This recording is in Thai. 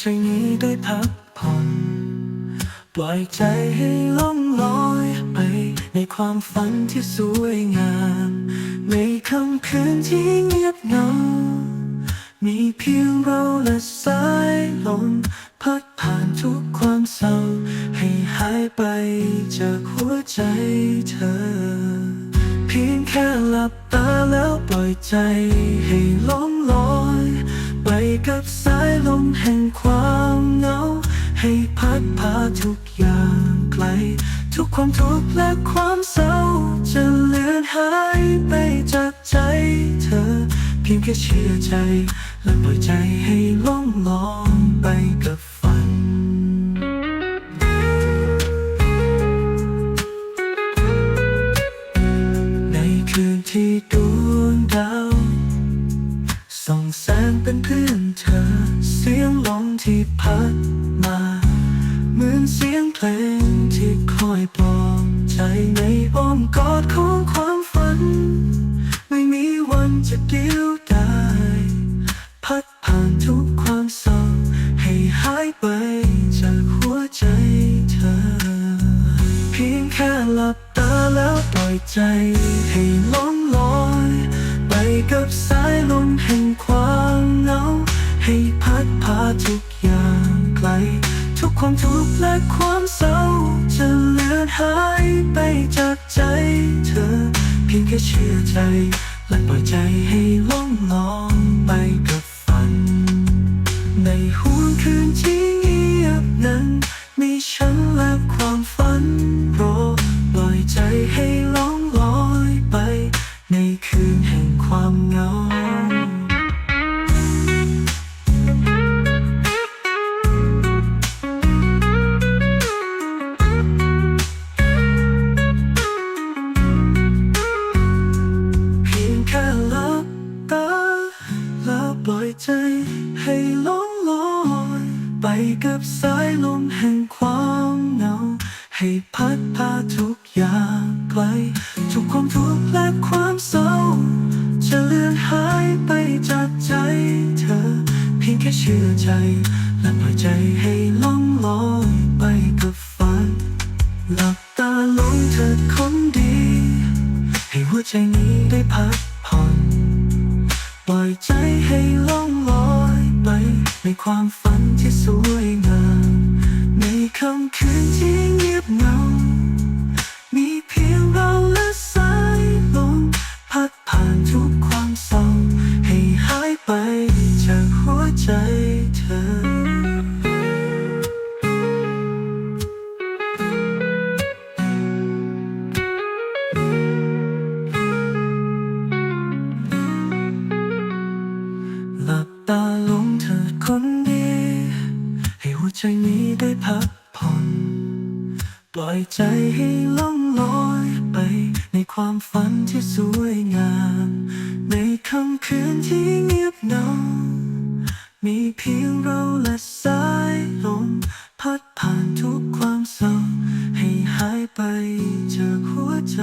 ใจนี้ได้พักผ่อน ปล่อยใจให้ล่องลอยไป ในความฝันที่สวยงาม ในค่ำคืนที่เงียบเหงา มีเพียงเราและสายลมพัดผ่านทุกความเศร้า ให้หายไปจากหัวใจเธอ เพียงแค่หลับตาแล้วปล่อยใจให้ล่อง สายลมแห่งความเหงา ให้พัดพาทุกอย่างไกล ทุกความทุกข์และความเศร้า จะเลือนหายไปจากใจเธอ เพียงแค่เชื่อใจ และปล่อยใจให้ล่องลอยไปกับฝันในคืนที่ สียงลมที่พัดมา เหมือนเสียงเพลงที่คอยปลอบใจในอ้อมกอดของความฝัน ไม่มีวันจะเดียวดายพัดผ่านทุกความเศร้าให้หายไปจากหัวใจเธอ เพียงแค่หลับตาแล้วปล่อยใจให้ล่องลอย ไปกับส ให้พัดพาทุกอย่างไกล ทุกความทุกข์และความเศร้า จะเลือนหายไปจากใจเธอ เพียงแค่เชื่อใจ และปล่อยใจให้ล่องลอยไปกับฝัน ในห่วงคืนที่เงียบนั้นมีฉัน ใจให้ล่องลอยไปกับสายลมแห่งความเหงา ให้พัดพาทุกอย่างไกล ทุกความทุกข์และความเศร้า จะเลือนหายไปจากใจเธอ เพียงแค่เชื่อใจ และปล่อยใจให้ล่องลอยไปกับฝัน หลับตาลงเธอคนดี ให้หัวใจนี้ได้พักผ่อน ปล่อยใจให้ล่อง ในความฝันที่สวยงาม ในค่ำคืนที่เงียบเงา มีเพียงเราและสายลมพัดผ่านทุกความเศร้าให้หายไปจากหัวใจเธอ นดี ให้หัวใจนี้ได้พักผ่อน ปล่อยใจให้ล่องลอยไป ในความฝันที่สวยงาม ในค่ำคืนที่เงียบเหงา มีเพียงเราและสายลม พัดผ่านทุกความเศร้า ให้หายไปจากหัวใจ